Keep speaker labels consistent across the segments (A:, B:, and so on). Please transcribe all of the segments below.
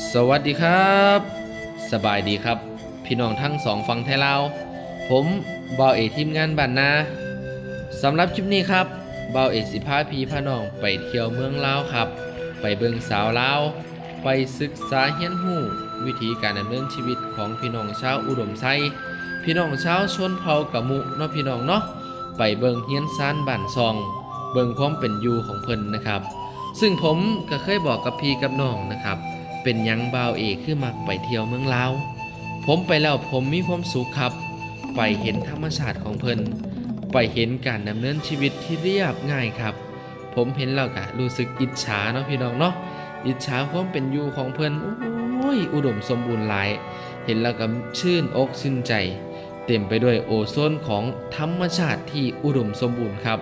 A: สวัสดีครับ สบายดีครับ พี่น้องทั้งสองฝั่งไทยลาวผมเบาเอทีมงานบ้านนาสำหรับคลิปนี้ครับเบาเอสิพาพี่พาน้องไปเที่ยวเมืองลาวครับ ไปเบิงสาวลาวไปศึกษาเฮียนหูวิธีการดำเนินชีวิตของพี่น้องชาวอุดมไซพี่น้องชาวชนเผ่ากะมุเนาะพี่น้องเนาะไปเบิงเฮียนซานบ้านซอง เบิงความเป็นอยู่ของเพิ่นนะครับ ซึ่งผมก็เคยบอกกับพี่กับน้องนะครับ เป็นยังบ่าวเอกคือมักไปเที่ยวเมืองลาวผมไปแล้วผมมีความสุขครับ ไปเห็นธรรมชาติของเพิ่นไปเห็นการดำเนินชีวิตที่เรียบง่ายครับ ผมเห็นแล้วก็รู้สึกอิจฉาเนาะพี่น้องเนาะอิจฉาความเป็นอยู่ของเพิ่นโอ้ยอุดมสมบูรณ์หลาย เห็นแล้วก็ชื่นอกชื่นใจ เต็มไปด้วยโอโซนของธรรมชาติที่อุดมสมบูรณ์ครับ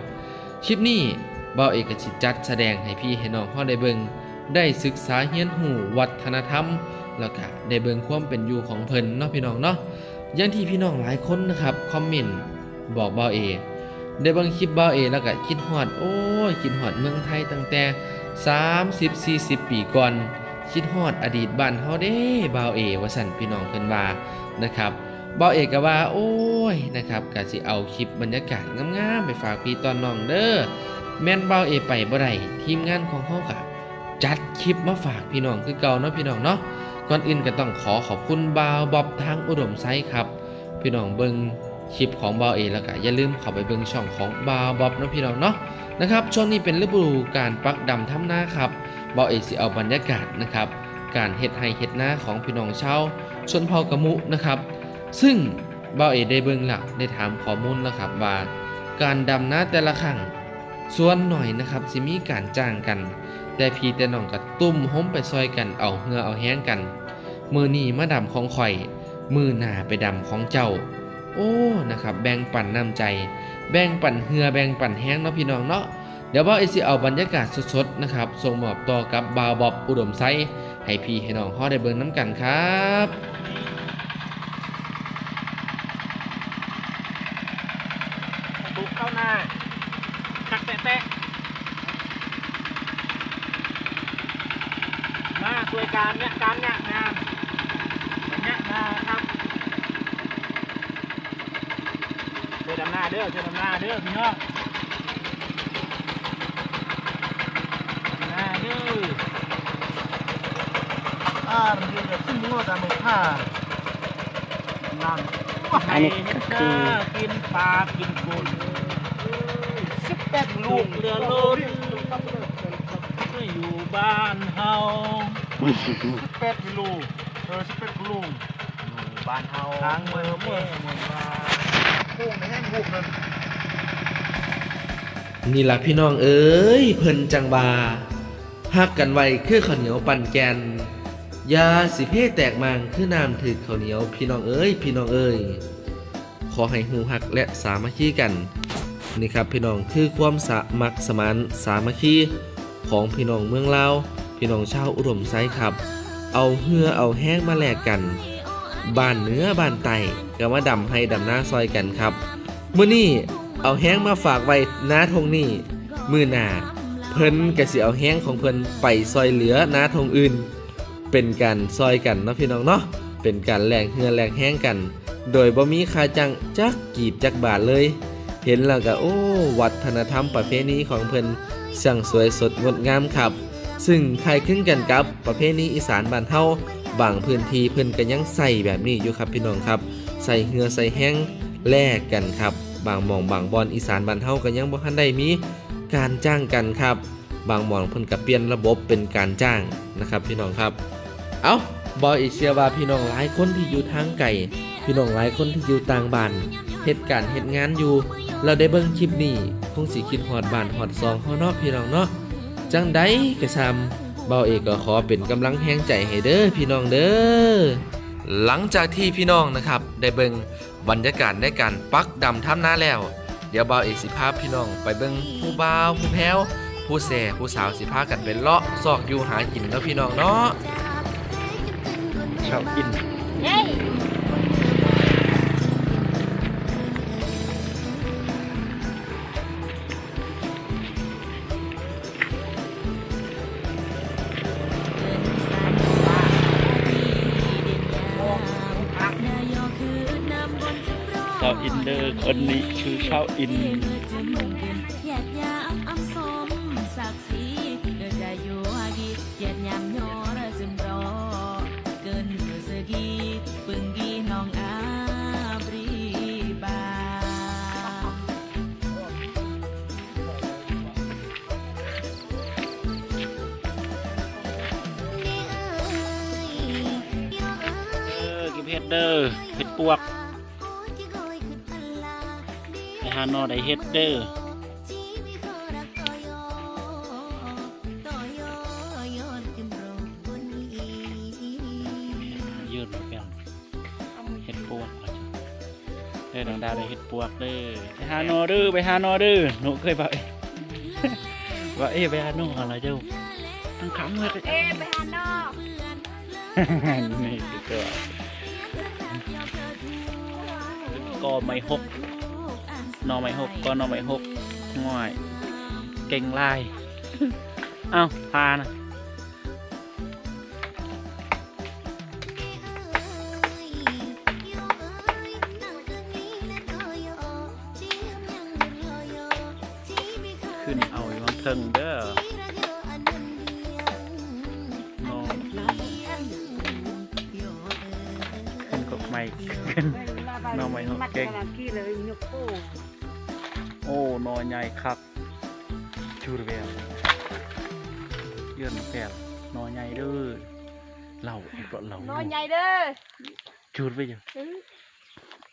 A: คลิปนี้บ่าวเอกก็สิจัดแสดงให้พี่ให้น้องเฮาได้เบิ่ง ได้ศึกษาเฮียนหูวัฒนธรรม แล้วก็ได้เบิ่งความเป็นอยู่ของเพิ่นเนาะพี่น้องเนาะอย่างที่พี่น้องหลายคนนะครับคอมเมนต์บอกเบาเอได้เบิ่งคลิปเบาเอแล้วก็คิดฮอดโอ้ยคิดฮอดเมืองไทยตั้งแต่ 30 40 ปีก่อนคิดฮอดอดีตบ้านเฮาเด้บาวเอว่าสั่นพี่น้องเพิ่นว่านะครับบ่าวเอกก็ว่าโอ้ยนะครับก็สิเอาคลิปบรรยากาศงามๆไปฝากพี่ตอนน้องเด้อแม่นบาวเอไปบ่ได้ทีมงานของเฮาก็ จัดคลิปมาฝากพี่น้องคือเก่าเนาะพี่น้องเนาะก่อนอื่นก็ต้องขอขอบคุณบาวบอบทางอุดมไซต์ครับ พี่น้องเบิงคลิปของบาวเอแล้วก็อย่าลืมเข้าไปเบิงช่องของบาวบอบนะพี่น้องเนาะนะครับช่วงนี้เป็นฤดูการปักดำทำนาครับบาวเอสิเอาบรรยากาศนะครับ การเฮ็ดไห้เฮ็ดนาของพี่น้องชาวชนเผ่ากะมุนะครับ ซึ่งบาวเอได้เบิงหลักได้ถามข้อมูลแล้วครับว่า การดำนาแต่ละครั้งส่วนหน่อยนะครับสิมีการจ้างกัน แต่พี่แต่น้องก็ตุ้มห้มไปซอยกันเอาเหือเอาแห้งกัน มือนี้มาดำของข่อย มือหน้าไปดำของเจ้า โอ้นะครับ แบ่งปันน้ำใจ แบ่งปันเหือแบ่งปันแห้งเนาะพี่น้องเนาะเดี๋ยวบ่าวเอซิเอาบรรยากาศสดๆนะครับส่งมอบต่อกับบาวบอบอุดมไซให้พี่ให้น้องฮอได้เบิ่งน้ำกันครับ
B: บุกเข้าหน้าคักแตะๆมา ช่วยการเนี่ยการเนี่ยงานเนี่ยนะครับช่วยดำหน้าเด้อช่วยดำหน้าเด้อพี่น้องดำหน้าเด้อ
C: Ah, dia semua dah mekar.
B: นั่ง
D: อันนี้ก็คือ
B: กินปลากินกุ้งสิบแปดลูกเรือล้นอยู่บ้านเฮา
C: Sepet dulu. Eh, sepet dulu.
B: บ้านเฮา
C: ทางเมืองเมือง
B: เมืองมา
C: Pung ni kan guk nan.
A: นี่ล่ะพี่น้องเอ้ยเพิ่นจังบาฮักกันไว้คือข้าวเหนียวปั่นแกนอยาสิเพแตกมางคือน้ำถือข้าวเหนียวพี่น้องเอ้ยพี่น้องเอ้ยขอให้ฮูฮักและสามัคคีกันนี่ครับพี่น้องคือความสามัครสมานสามัคคีของพี่น้องเมืองลาว พี่น้องชาวอุดมไซครับ เอาเหือเอาแห้งมาแลกกันบ้านเนื้อบ้านไตก็มาดำให้ดำหน้าซอยกันครับมื้อนี้เอาแห้งมาฝากไว้น้าทงนี่มื้อหน้าเพิ่นก็สิเอาแห้งของเพิ่นไปซอยเหลือน้าทงอื่น เป็นการซอยกันเนาะพี่น้องเนาะเป็นการแลกเหือแลกแห้งกัน โดยบ่มีค่าจังจักกีบจักบาทเลย เห็นแล้วก็โอ้ วัฒนธรรมประเพณีของเพิ่นช่างสวยสดงดงามครับ ซึ่งคล้ายคลึงกันกับประเพณีอีสานบ้านเฮาบางพื้นที่เพิ่นก็ยังใส่แบบนี้อยู่ครับพี่น้องครับ ใส่เหือใส่แห้งแลกกันครับ บางหมองบางบอนอีสานบ้านเฮาก็ยังบ่ทันได้มีการจ้างกันครับ บางหมองเพิ่นก็เปลี่ยนระบบเป็นการจ้างนะครับพี่น้องครับ เอา้าบออีเชียว่าพี่น้องหลายคนที่อยู่ทางไกลพี่น้องหลายคนที่อยู่ต่างบ้านเหตุการณ์เหตุงานอยู่ เราได้เบิ่งคลิปนี้คงสิคิดฮอดบ้านฮอดซองเฮาเนาะพี่น้องเนาะ จังใดกระซำเบาเอกก็ขอเป็นกำลังแห่งใจให้เด้อพี่น้องเด้อหลังจากที่พี่น้องนะครับได้เบิ่งบรรยากาศในการปักดำทำหน้าแล้ว เดี๋ยวเบาเอกสิพาพี่น้องไปเบิ่งผู้บ่าวผู้แพ้วผู้แส่ผู้สาวสิพากันเป็นเลาะซอกอยู่หากินเนาะพี่น้องเนาะ
B: ชอบกิน
D: อิ
B: นเดอร์คนนี้ชื่อชาวอินา
D: หนอ
B: ได้เฮ็ดเด้อยืดมาเปล่าเฮ็ดปวกว่าจ้ะเด้อดวงดาวได้เฮ็ดปวกเด้อไปหาหนอเด้อไปหาหนอเด้อหนูเคยบอกเอ้ยว่าเอ้ยไปหาหนออะไรเจ้าทั้งคำเลย
D: เอ๊ไปหานอก
B: นี่คือตัวก็ไม่หก หนอไม่หกก็หนอไม่หกง่อย เก่งลาย เอ้าพานะ น่อไม้หกเก่งโอ้หนอใหญ่คักชูรเวลเยื่อนแปดหนอใหญ่เด้อเหล่าอีกเปล่าเหล่า
E: น้อยใหญ่เด้อ
B: ชูดไปอยู่
E: อืม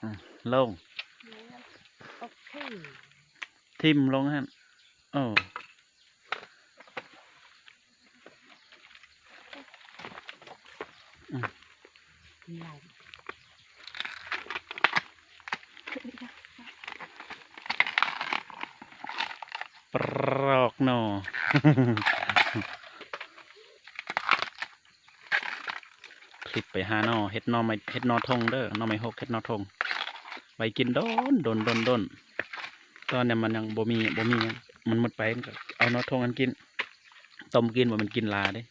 B: อืมลง
E: โอเค
B: ทิมลงฮะเออ ปรอกหนอคลิปไปหาหนอเฮ็ดนอไม่เฮ็ดนอทงเด้อนอไม่หกเฮ็ดนอทงไปกินโดนโดนโดนโดนตอนเนี้ยมันยังบ่มีบ่มีมันหมดไปก็เอานอทงกันกินต้มกินว่ามันกินลาเด้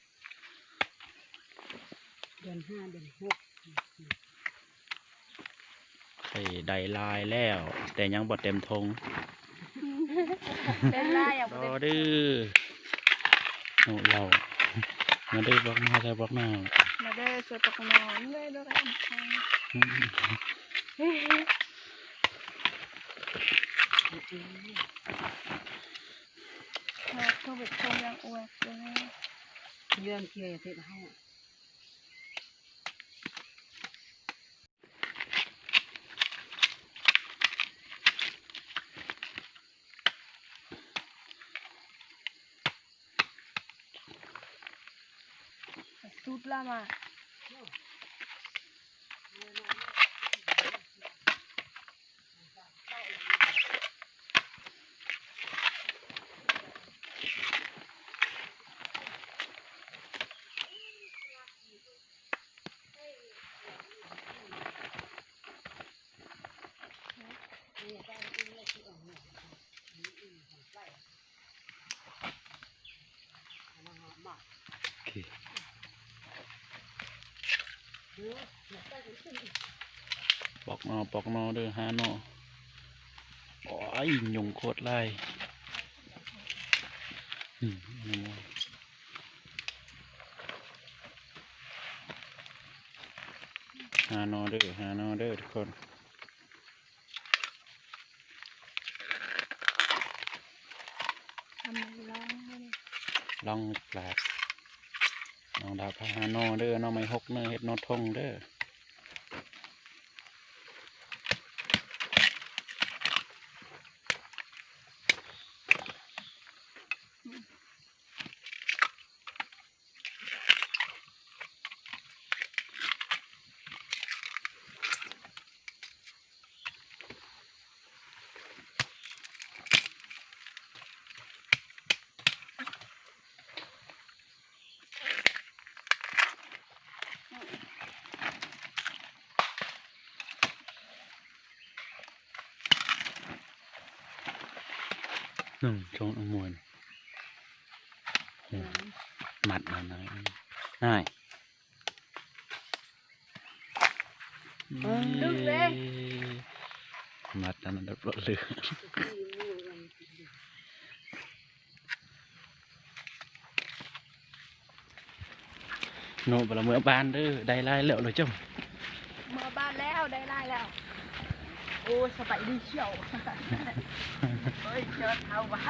E: เดือนห้าเดือนหก
B: ไข่ได้ลายแล้ว แต่ยังบ่เต็มทง
E: เป็นไรอะ
B: รอดื้อโอ้เรามาดื้อบอกมาใส่บอกหน้า
E: มาเด้อสวยปกนอนเลยด้วยกัน
B: อืม
E: เขาแบบชมยังอวดเลย
F: เรื่องเกี่ยวกับเทศเฮา
E: สุดละมา
B: โอเค ปอกนอปอกนอเด้อหาหนอโอ้ยยุงโคตรไล่อืมนี่มั้งหาหนอเด้อหาหนอเด้อทุกคน
E: ทำมันร้องเลย
B: ลองแปลก น้องดาวพาหานอเด้อหนอไม่หกเนื้อเห็ดนอทงเด้อ นึ่งชงอมวนโอ้หมัดมาหน่อยน่าย
E: ดึงเลย
B: มัดนั้นนะรถเรือโนบละเมื่อบานเด้อได้ไล่แล้วเลยจ้า
E: เมื่อบ้านแล้วได้ไล่แล้ว โอ้สบายดีเชียวเฮ้ยเชิญเอาบ้า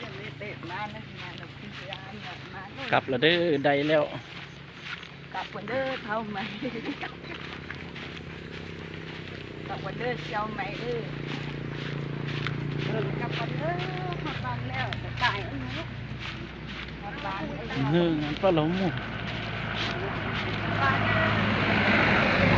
E: ยังไม่เตะมานะงานเราพี่ยานมาก
B: ลับแล้วเด้อได้แล้ว
E: กลับวันเด้อเท่าไหมกลับวันเด้อเจ้าไหมเด้อเออกลับวันเด้อหอดบ้านแล้วจะตายอันนี้หอดบ้านแล้ว
B: เฮ้ยงั้นก็ล้มหมู่บาดื้อหว่าเว้ยบายบายหลับบาดื้อ
E: จะเอ๊ะเออรูดโอ้โอ้หอดบ้านแล้ว
B: ไปสิเลย
E: ขยันเนาะ
B: หามจืด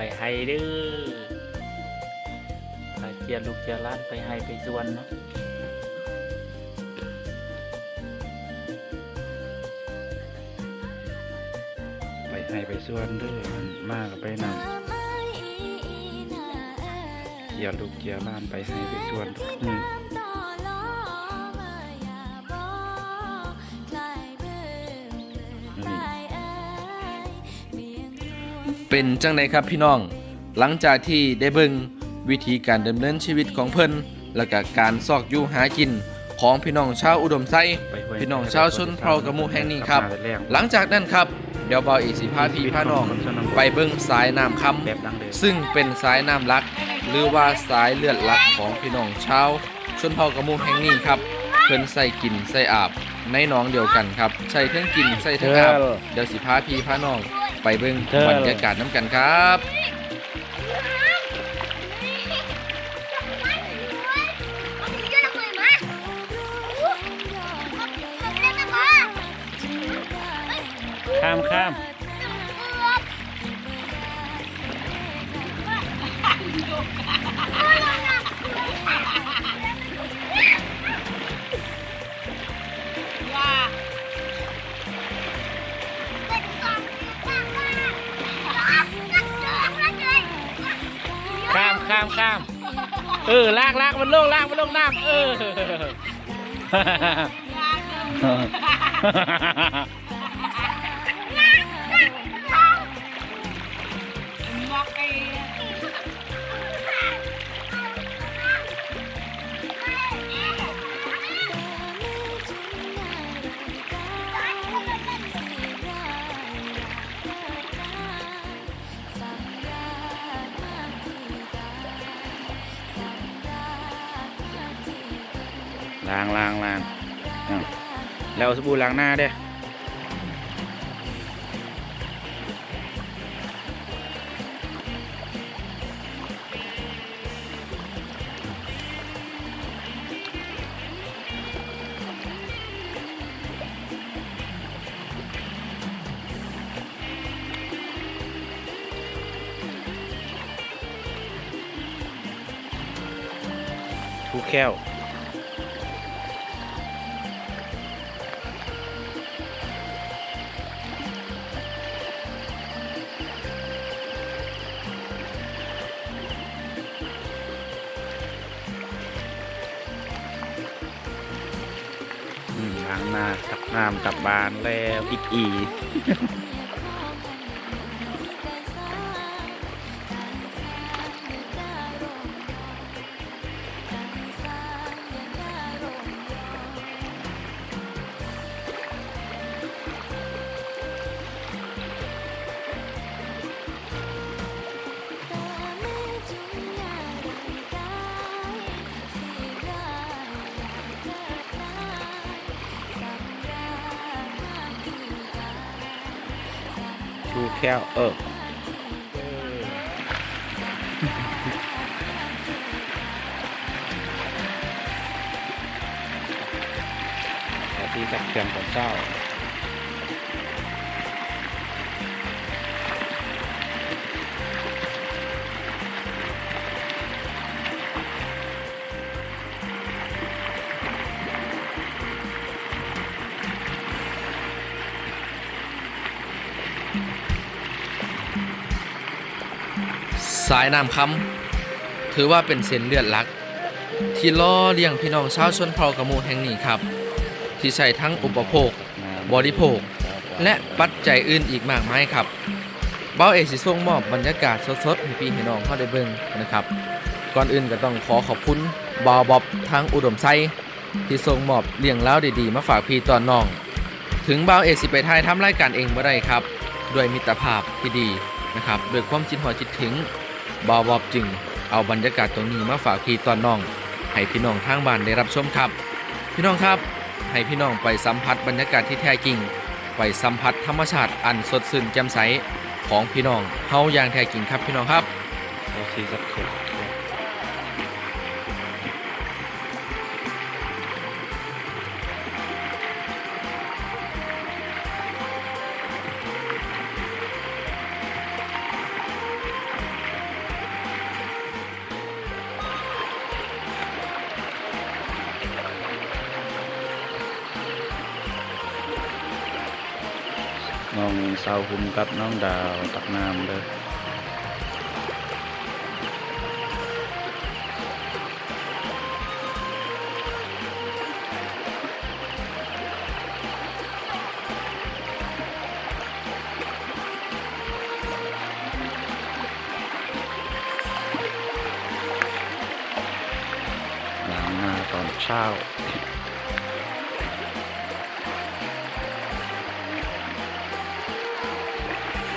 B: ไปไฮเด้อไปเจียลูกเจียร้านไปไฮไปส่วนเนาะไปไฮไปส่วนเด้อมันมากไปนำเจียลูกเจียร้านไปไฮไปส่วนทุกมื
A: เป็นจังไดครับพี่น้อง หลังจากที่ได้เบิ่งวิธีการดำเนินชีวิตของเพิ่นและก็การซอกอยู่หากินของพี่น้องชาวอุดมไซพี่น้องชาวชนเผ่ากะมูแห่งนี้ครับ หลังจากนั้นครับเดี๋ยวเบาอีสิพาพี่พาน้อง ไปเบิ่งสายน้ำคำซึ่งเป็นสายน้ำหลัก หรือว่าสายเลือดลักของพี่น้องชาวชนเผ่ากะมูแห่งนี้ครับ เพิ่นใส่กินใส่อาบในหนองเดียวกันครับใส่ทั้งกินใส่ทั้งอาบเดี๋ยวสิพาพี่พาน้อง ไปเบิ่งบรรยากาศน้ำกันครับ
B: ข้ามข้าม ข้ามข้ามข้ามเออลากลากมันลงลากมันลงน้ำเออ ล้างล้างล้างแล้วเอาสบู่ล้างหน้าเด้อทูแก้ว อีกอี
G: แคลเออสวัสดีจากเขื่อนกับเจ้า
A: สายน้ำคำถือว่าเป็นเส้นเลือดหลัก ที่ล่อเลี้ยงพี่น้องชาวชนเผ่ากะมูแห่งนี้ครับ ที่ใช้ทั้งอุปโภค บริโภค และปัจจัยอื่นอีกมากมายครับเบ้าเอกสิส่งมอบบรรยากาศสดๆให้พี่ให้น้องเข้าได้เบิ่งนะครับ ก่อนอื่นก็ต้องขอขอบคุณบาวบอบทางอุดมไซที่ส่งมอบเลี้ยงแล้วดีๆ มาฝากพี่ตอนน้อง ถึงบาวเอสิไปถ่ายทำรายการเองบ่ได้ครับ ด้วยมิตรภาพที่ดี นะครับด้วยความจิตหอจิตถึงบอบอบจึง เอาบรรยากาศตรงนี้มาฝากพี่ตอนน้อง ให้พี่น้องทางบ้านได้รับชมครับ พี่น้องครับ ให้พี่น้องไปสัมผัสบรรยากาศที่แท้จริง ไปสัมผัสธรรมชาติอันสดชื่นแจ่มใสของพี่น้องเฮาอย่างแท้จริงครับพี่น้องครับ
G: โอเคครับ เตาหุมกับน้องดาวตักน้ำเลย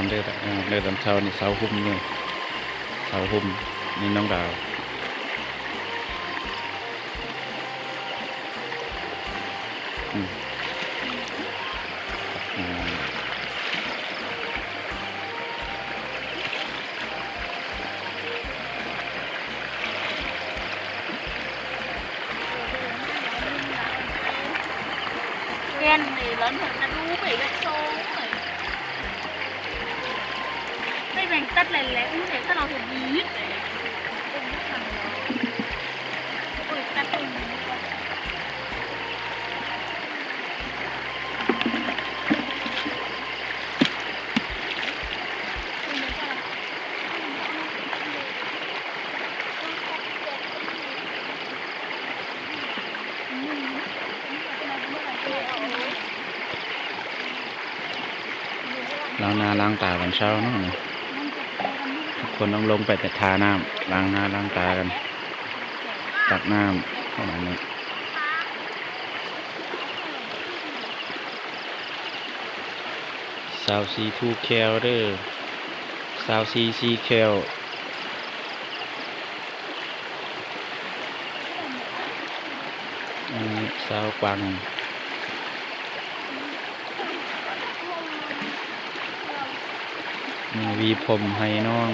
G: ตักน้ำเด้อตักน้ำเด้อตอนเช้านี่เสาหุ่มนี่เสาหุ่มนี่น้องดาวอืม ล้างหน้าล้างตากันเช้านี่ทุกคนต้องลงไปแต่ทาน้ำล้างหน้าล้างตากัน ตักน้ำประมาณนี้สาวซีทูแคลเด้อสาวซีซีแคลอันนี้สาวกวาง มีวีผมให้น้อง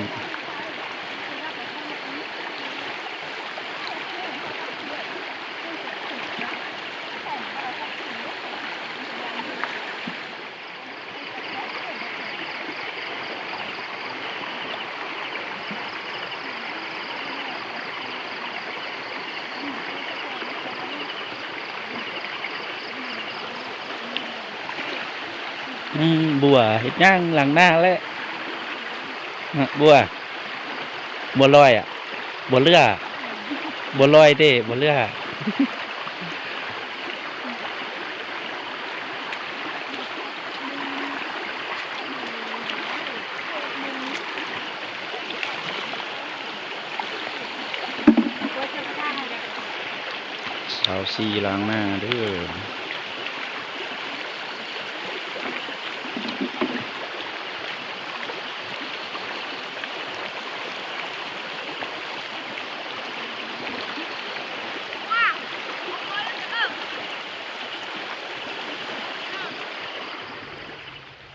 G: อืมบัวเห็ดย่างหลังหน้าแล้ว
B: บัวบัวลอยอะบัวเรือบัวลอยเด้บัวเรือสาวซีล้างหน้าเด้อ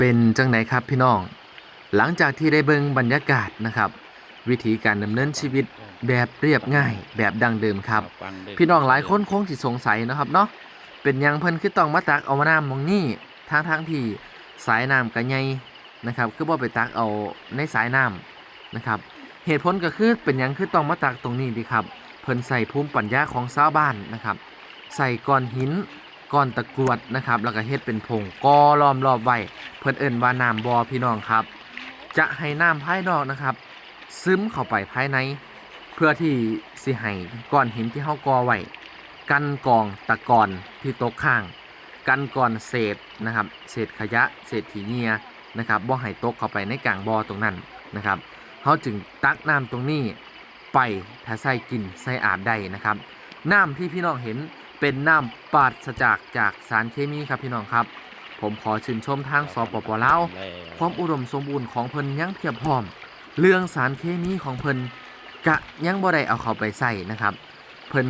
A: เป็นจังไหนครับพี่น้อง หลังจากที่ได้เบิ่งบรรยากาศนะครับ วิธีการดำเนินชีวิตแบบเรียบง่ายแบบดังเดิมครับ
B: ฟังเด้
A: พี่น้องหลายคนคงสิสงสัยเนาะครับเนาะเป็นหยังเพิ่นคือต้องมาตักเอามาน้ำมองนี่ทางทางๆที่สายน้ำกระไงนะครับ คือบ่ไปตักเอาในสายน้ำนะครับ เหตุผลก็คือเป็นหยังคือต้องมาตักตรงนี้ดีครับ เพิ่นใส่ภูมิปัญญาของชาวบ้านนะครับ ใส่ก้อนหิน ก้อนตะกรวดนะครับ แล้วก็เฮ็ดเป็นผงกอล้อมรอบไว้เพิ่นเอิ้นว่าน้ำบ่อพี่น้องครับ จะให้น้ำภายนอกนะครับ ซึมเข้าไปภายใน เพื่อที่สิให้ก้อนหินที่เฮาก่อไว้กันกองตะกอนที่ตกข้าง กันก่อนเศษนะครับ เศษขยะ เศษขี้เหงียนะครับบ่ให้ตกเข้าไปในกลางบ่อตรงนั้นนะครับเฮาจึงตักน้ำตรงนี้ไปถ้าใส่กินใส่อาบได้นะครับ น้ำที่พี่น้องเห็น เป็นน้ำปราศจากจากสารเคมีครับพี่น้องครับ ผมขอชื่นชมทางสปปลาว
B: แล้ว
A: ความอุดมสมบูรณ์ของเพิ่นยังเพียบพร้อม เรื่องสารเคมีของเพิ่นกะยังบ่ได้เอาเข้าไปใส่นะครับ เพิ่น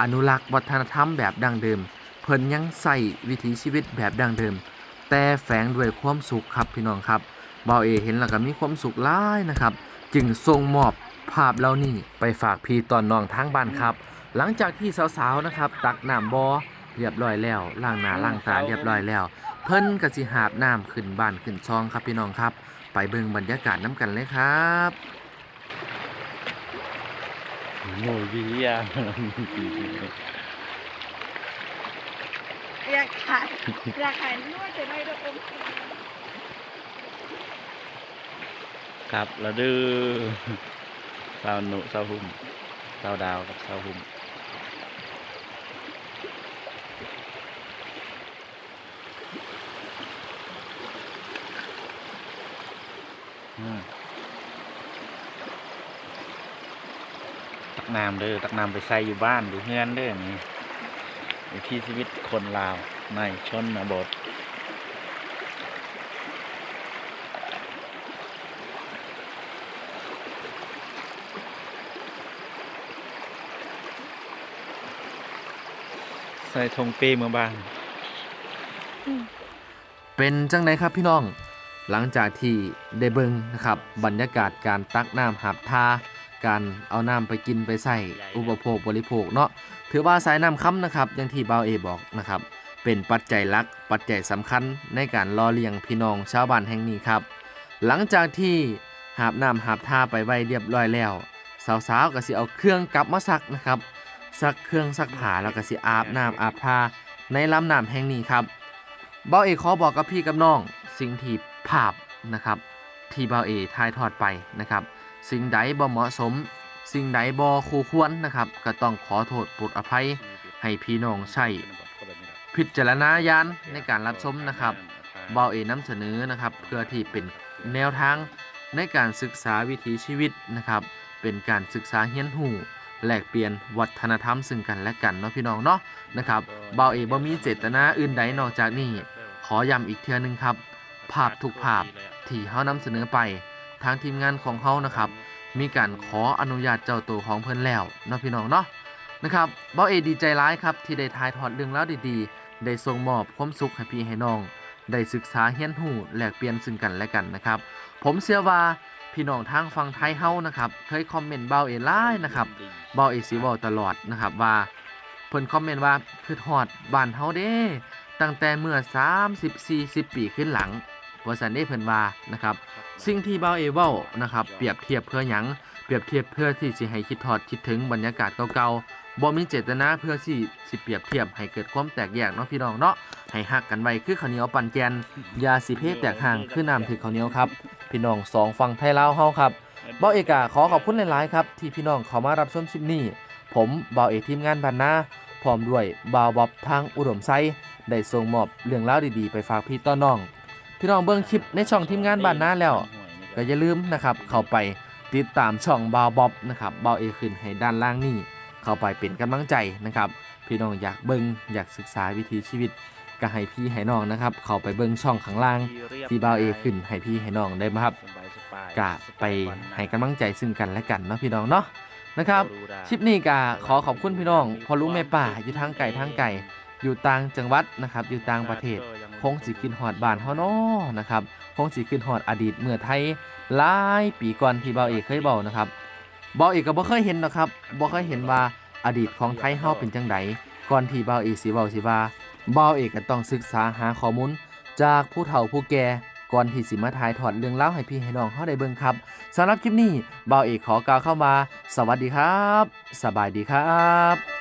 A: อนุรักษ์วัฒนธรรมแบบดั้งเดิม เพิ่นยังใส่วิถีชีวิตแบบดั้งเดิม แต่แฝงด้วยความสุขครับพี่น้องครับเบาเอเห็นแล้วก็มีความสุขหลายนะครับ จึงส่งมอบภาพเหล่านี้ไปฝากพี่ตอนน้องทางบ้านครับ หลังจากที่สาวๆนะครับตักน้ำบอเรียบร้อยแล้วล้างหน้าล้างตาเรียบร้อยแล้ว เพิ่นก็สิหาบน้ำขึ้นบ้านขึ้นช่องครับพี่น้องครับ ไปเบิ่งบรรยากาศน้ำกันเลยครับ
B: โง่เยี่ย
E: อยากขายอยากขายนวดจะไม่ได้อม
B: ครับแล้วดื้อสาวหนุสาวหุ่มสาวดาวกับสาวหุ่ม ตักน้ำเด้อตักน้ำไปใส่อยู่บ้านอยู่เฮือนเด้อนี่วิถีชีวิตคนลาวในชนบทใส่ธงเป้เมืองบ้าน
A: เป็นจังไดครับพี่น้อง หลังจากที่ได้เบิ่งนะครับบรรยากาศการตักน้ำหับทาการเอาน้ำไปกินไปใส่อุปโภคบริโภคเนาะถือว่าสายน้ำค้ำนะครับอย่างที่บ่าวเอบอกนะครับเป็นปัจจัยหลักปัจจัยสำคัญในการรอเลี้ยงพี่น้องชาวบ้านแห่งนี้ครับ หลังจากที่หาบน้ำหาบท่าไปไว้เรียบร้อยแล้ว สาวๆก็สิเอาเครื่องกลับมาซักนะครับซักเครื่องซักผ้าแล้วก็สิอาบน้ำอาบผ้าในลำน้ำแห่งนี้ครับเบาเอขอบอกกับพี่กับน้อง สิ่งที่ ภาพนะครับที่เบาเอถ่ายทอดไปนะครับ สิ่งใดบ่เหมาะสม สิ่งใดบ่คู่ควรนะครับ ก็ต้องขอโทษปรดอภัย ให้พี่น้องใช้พิจารณาญาณในการรับชมนะครับเบาเอนำเสนอนะครับ เพื่อที่เป็นแนวทางในการศึกษาวิถีชีวิตนะครับ เป็นการศึกษาเฮียนหูแลกเปลี่ยนวัฒนธรรมซึ่งกันและกันเนาะพี่น้องเนาะนะครับเบาเอบ่มีเจตนาอื่นใดนอกจากนี้ขอย้ำอีกเทื่อนึงครับ ภาพทุกภาพที่เฮานำเสนอไปทางทีมงานของเฮานะครับ มีการขออนุญาตเจ้าตัวของเพิ่นแล้วเนาะพี่น้องเนาะนะครับเบาเอดีใจร้ายครับที่ได้ถ่ายทอดเรื่องราวดีๆ ได้ส่งมอบความสุขให้พี่ให้น้อง ได้ศึกษาเฮียนหูแลกเปลี่ยนซึ่งกันและกันนะครับ ผมเชื่อว่าพี่น้องทางฝั่งไทยเฮานะครับเคยคอมเมนต์เบาเอไลน์นะครับเบาเอสิเว้าตลอดนะครับว่าเพิ่นคอมเมนต์ว่าคือฮอดบ้านเฮาเด้ ตั้งแต่เมื่อ 30 40 ปีขึ้นหลัง ว่าซั่นเด้เพิ่นว่านะครับสิ่งที่เบาเอเว้านะครับเปรียบเทียบเพื่อหยังเปรียบเทียบเพื่อที่สิให้คิดทอดคิดถึงบรรยากาศเก่าๆบ่มีเจตนาเพื่อสิสิเปรียบเทียบให้เกิดความแตกแยกเนาะพี่น้องเนาะให้ฮักกันไว้คือข้าวเหนียวปั่นแกนอยาสิเพศแตกห่างคือน้ำถึกข้าวเหนียวครับพี่น้องสองฝั่งไทยลาวเฮาครับเบาเอกอะขอขอบคุณหลายๆครับที่พี่น้องเข้ามารับชมคลิปนี้ ผมเบาเอกทีมงานบ้านนาพร้อมด้วยบาวบอบทางอุดมไซได้ส่งมอบเรื่องราวดีๆ ไปฝากพี่ต้อน้อง พี่น้องเบิ่งคลิปในช่องทีมงานบ้านนาแล้ว ก็อย่าลืมนะครับ เข้าไปติดตามช่องบาวบ๊อบนะครับบาวเอขึ้นให้ด้านล่างนี่เข้าไปเป็นกำลังใจนะครับ พี่น้องอยากเบิ่งอยากศึกษาวิถีชีวิตก็ให้พี่ให้น้องนะครับ เข้าไปเบิ่งช่องข้างล่างที่บาวเอขึ้นให้พี่ให้น้องได้มาครับกะไปให้กำลังใจซึ่งกันและกันเนาะพี่น้องเนาะนะครับคลิปนี้กะขอขอบคุณพี่น้องพอรู้แม่ป่าอยู่ทางไก่ทางไก่ อยู่ต่างจังหวัดนะครับ อยู่ต่างประเทศคงสิขึ้นฮอดบ้านเฮาเนาะนะครับคงสิขึ้นฮอดอดีตเมื่อไทยหลายปีก่อนที่เบาเอกเคยเบานะครับเบาเอกก็บ่เคยเห็นนะครับบ่เคยเห็นว่าอดีตของไทยเฮาเป็นจังไดก่อนที่เบาเอกสิเว้าสิว่าเบาเอกก็ต้องศึกษาหาข้อมูลจากผู้เฒ่าผู้แก่ก่อนที่สิมาถ่ายทอดเรื่องราวให้พี่ให้น้องเฮาได้เบิ่งครับสำหรับคลิปนี้เบาเอกขอกล่าวเข้ามา สวัสดีครับ สบายดีครับ